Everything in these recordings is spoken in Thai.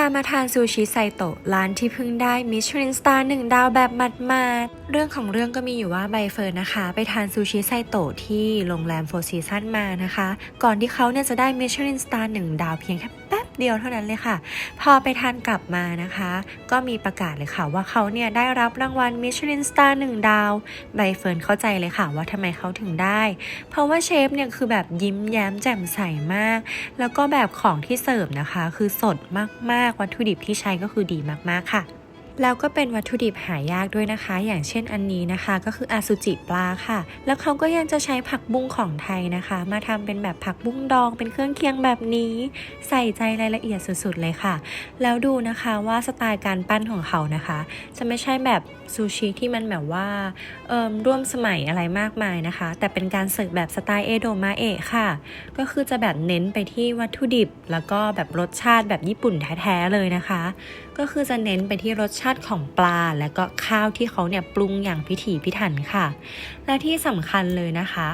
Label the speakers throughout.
Speaker 1: ามาทานซูชิไซโตะร้านที่เพิ่งได้มิชลินสตาร์หนึ่งดาวแบบมัดมัดเรื่องของเรื่องก็มีอยู่ว่าใบเฟิร์นนะคะ ไปทานซูชิไซโตะที่โรงแรมโฟร์ซีซันมานะคะ ก่อนที่เขาเนี่ยจะได้มิชลินสตาร์หนึ่งดาวเพียงแค่ เดียวเท่านั้นเลยค่ะ พอไปทานกลับมานะคะ ก็มีประกาศเลยค่ะว่าเขาเนี่ยได้รับรางวัลมิชลินสตาร์หนึ่งดาวใบเฟิร์นเข้าใจเลยค่ะว่าทำไมเขาถึงได้ เพราะว่าเชฟเนี่ยคือแบบยิ้มแย้มแจ่มใสมาก แล้วก็แบบของที่เสิร์ฟนะคะ คือสดมากๆ วัตถุดิบที่ใช้ก็คือดีมากๆค่ะ แล้วก็เป็นวัตถุดิบหายากด้วยนะคะ อย่างเช่นอันนี้นะคะ ก็คืออาซูจิปลาค่ะ แล้วเขาก็ยังจะใช้ผักบุ้งของไทยนะคะ มาทำเป็นแบบผักบุ้งดอง เป็นเครื่องเคียงแบบนี้ ใส่ใจรายละเอียดสุดๆเลยค่ะ แล้วดูนะคะว่าสไตล์การปั้นของเขานะคะ จะไม่ใช่แบบซูชิที่มันแบบว่าเอ่มร่วมสมัยอะไรมากมายนะคะ แต่เป็นการเสิร์ฟแบบสไตล์เอโดมาเอะค่ะ ก็คือจะแบบเน้นไปที่วัตถุดิบ แล้วก็แบบรสชาติแบบญี่ปุ่นแท้ๆเลยนะคะ ก็คือจะเน้นไปที่รสชาติของปลา และก็ข้าวที่เขาเนี่ยปรุงอย่างพิถีพิถันค่ะ และที่สำคัญเลยนะคะ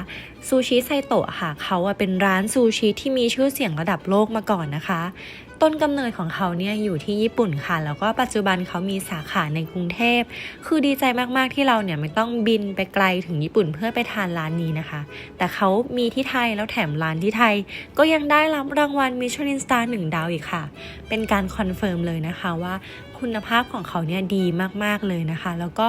Speaker 1: ซูชิไซโตะค่ะเขาเป็นร้านซูชิที่มีชื่อเสียงระดับโลกมาก่อนนะคะ ต้นกำเนิดของเขาเนี่ยอยู่ที่ญี่ปุ่นค่ะ แล้วก็ปัจจุบันเขามีสาขาในกรุงเทพ คือดีใจมากๆที่เราเนี่ยไม่ต้องบินไปไกลถึงญี่ปุ่นเพื่อไปทานร้านนี้นะคะ แต่เขามีที่ไทยแล้วแถมร้านที่ไทย ก็ยังได้รับรางวัลมิชลินสตาร์หนึ่งดาวอีกค่ะ เป็นการคอนเฟิร์มเลยนะคะว่าคุณภาพของเขาเนี่ยดีมากๆเลยนะคะ แล้วก็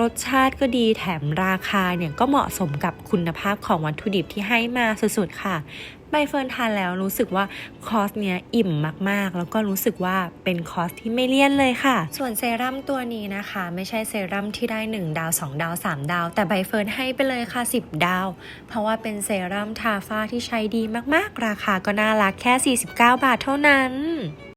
Speaker 1: รสชาติก็ดีแถมราคาเนี่ยก็เหมาะสมกับคุณภาพของวัตถุดิบที่ให้มาสุดๆค่ะ บเฟิร์นทานแล้วรู้สึกว่าคอร์สเนี้ยอิ่มมากๆ แล้วก็รู้สึกว่าเป็นคอร์สที่ไม่เลี่ยนเลยค่ะ ส่วนเซรั่มตัวนี้นะคะ ไม่ใช่เซรั่มที่ได้ 1 ดาว 2 ดาว 3 ดาว แต่ใบเฟิร์นให้ไปเลยค่ะ 10 ดาว เพราะว่าเป็นเซรั่มทาฝ้าที่ใช้ดีมากๆ ราคาก็น่ารักแค่ 49 บาทเท่านั้น